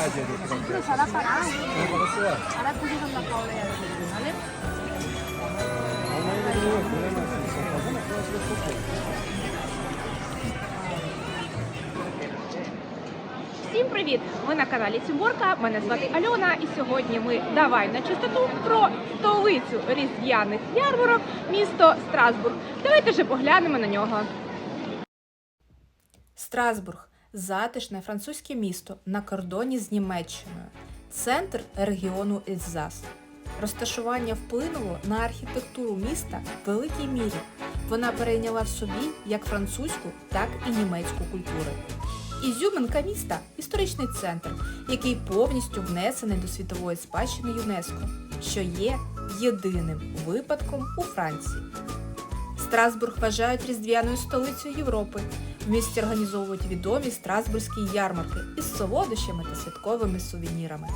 piace questo Io sarà parare. Sarà così con la paura vale? Всім привіт! Ви на каналі Цюборка. Мене звати Альона, і сьогодні ми давай на чистоту про столицю різдвяних ярмарок, місто Страсбург. Давайте вже поглянемо на нього. Страсбург затишне французьке місто на кордоні з Німеччиною, центр регіону Ельзас. Розташування вплинуло на архітектуру міста в великій мірі. Вона перейняла в собі як французьку, так і німецьку культури. Ізюминка міста історичний центр, який повністю внесений до світової спадщини ЮНЕСКО, що є єдиним випадком у Франції. Страсбург вважають різдвяною столицею Європи. В місті організовують відомі страсбурзькі ярмарки із солодощами та святковими сувенірами.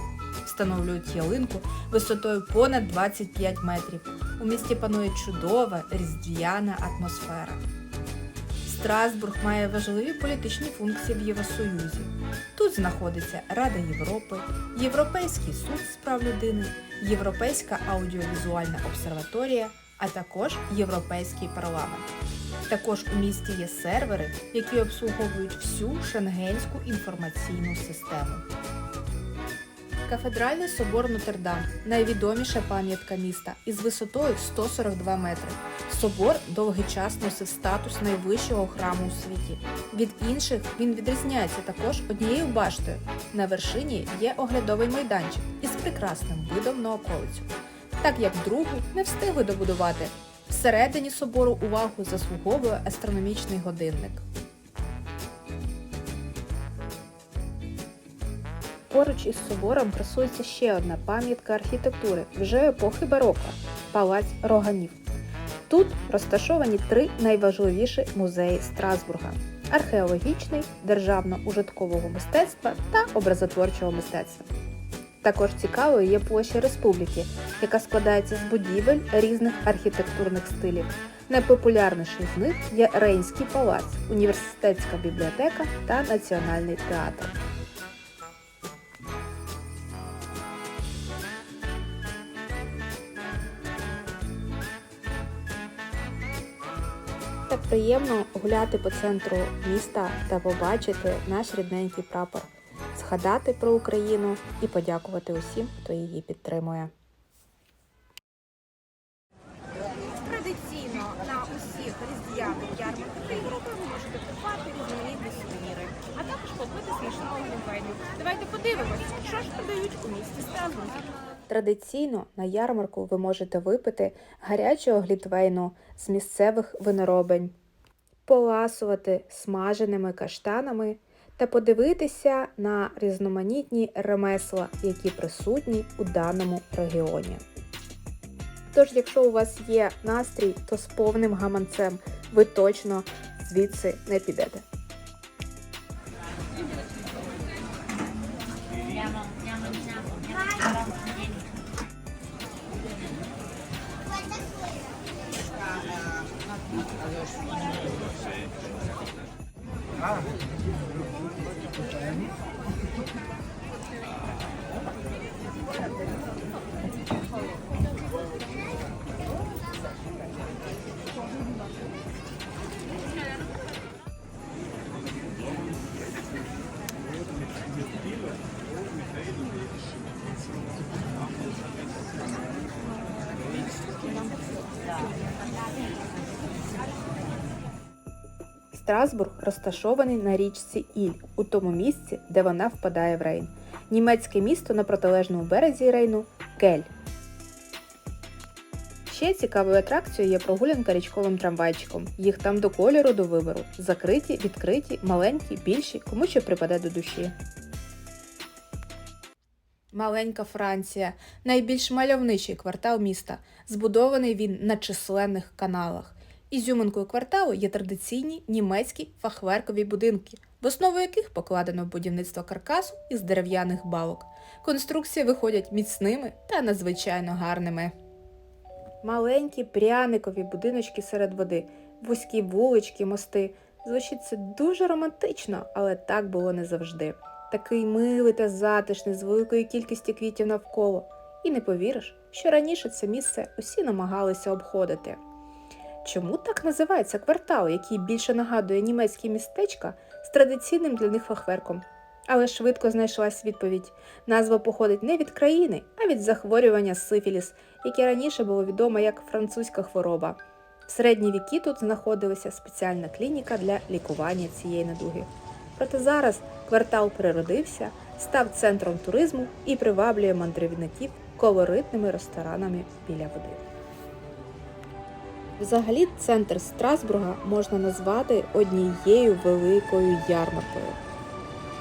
Встановлюють ялинку висотою понад 25 метрів. У місті панує чудова різдвяна атмосфера. Страсбург має важливі політичні функції в Євросоюзі. Тут знаходиться Рада Європи, Європейський суд з прав людини, Європейська аудіовізуальна обсерваторія, а також Європейський парламент. Також у місті є сервери, які обслуговують всю шенгенську інформаційну систему. Кафедральний собор Нотр-Дам – найвідоміша пам'ятка міста із висотою 142 метри. Собор довгий час носив статус найвищого храму у світі. Від інших він відрізняється також однією баштою. На вершині є оглядовий майданчик із прекрасним видом на околицю. Так як другу не встигли добудувати. Всередині собору увагу заслуговує астрономічний годинник. Поруч із собором красується ще одна пам'ятка архітектури вже епохи бароко палац Роганів. Тут розташовані три найважливіші музеї Страсбурга: археологічний, державно-ужиткового мистецтва та образотворчого мистецтва. Також цікавою є площа республіки, яка складається з будівель різних архітектурних стилів. Найпопулярніший з них є Рейнський палац, університетська бібліотека та національний театр. Так приємно гуляти по центру міста та побачити наш рідненький прапор, згадати про Україну і подякувати усім, хто її підтримує. Традиційно на усіх різдвяних ярмарках Європи ви можете купати різноманітні сувеніри, а також попити смачного глінтвейну. Давайте подивимось, що ж продають у місті Страсбург. Традиційно на ярмарку ви можете випити гарячого глітвейну з місцевих виноробень, поласувати смаженими каштанами та подивитися на різноманітні ремесла, які присутні у даному регіоні. Тож, якщо у вас є настрій, то з повним гаманцем ви точно звідси не підете. Thank you. Страсбург розташований на річці Іль, у тому місці, де вона впадає в Рейн. Німецьке місто на протилежному березі Рейну Кель. Ще цікавою атракцією є прогулянка річковим трамвайчиком. Їх там до кольору до вибору. Закриті, відкриті, маленькі, більші, кому що припаде до душі. Маленька Франція найбільш мальовничий квартал міста. Збудований він на численних каналах. Ізюминкою кварталу є традиційні німецькі фахверкові будинки, в основу яких покладено будівництво каркасу із дерев'яних балок. Конструкції виходять міцними та надзвичайно гарними. Маленькі пряникові будиночки серед води, вузькі вулички, мости. Звучить це дуже романтично, але так було не завжди. такий милий та затишний, з великою кількістю квітів навколо. І не повіриш, що раніше це місце усі намагалися обходити. Чому так називається квартал, який більше нагадує німецькі містечка з традиційним для них фахверком? Але швидко знайшлась відповідь. Назва походить не від країни, а від захворювання сифіліс, яке раніше було відомо як французька хвороба. В середні віки тут знаходилася спеціальна клініка для лікування цієї недуги. Проте зараз квартал переродився, став центром туризму і приваблює мандрівників колоритними ресторанами біля води. Взагалі, центр Страсбурга можна назвати однією великою ярмаркою.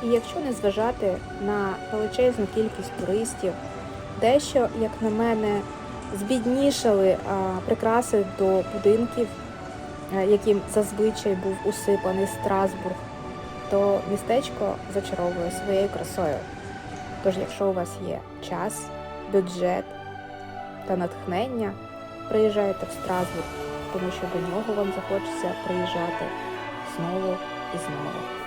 І якщо не зважати на величезну кількість туристів, дещо, як на мене, збіднішали прикраси до будинків, яким зазвичай був усипаний Страсбург, то містечко зачаровує своєю красою. Тож, якщо у вас є час, бюджет та натхнення, приїжджайте в Страсбург, тому що до нього вам захочеться приїжджати знову і знову.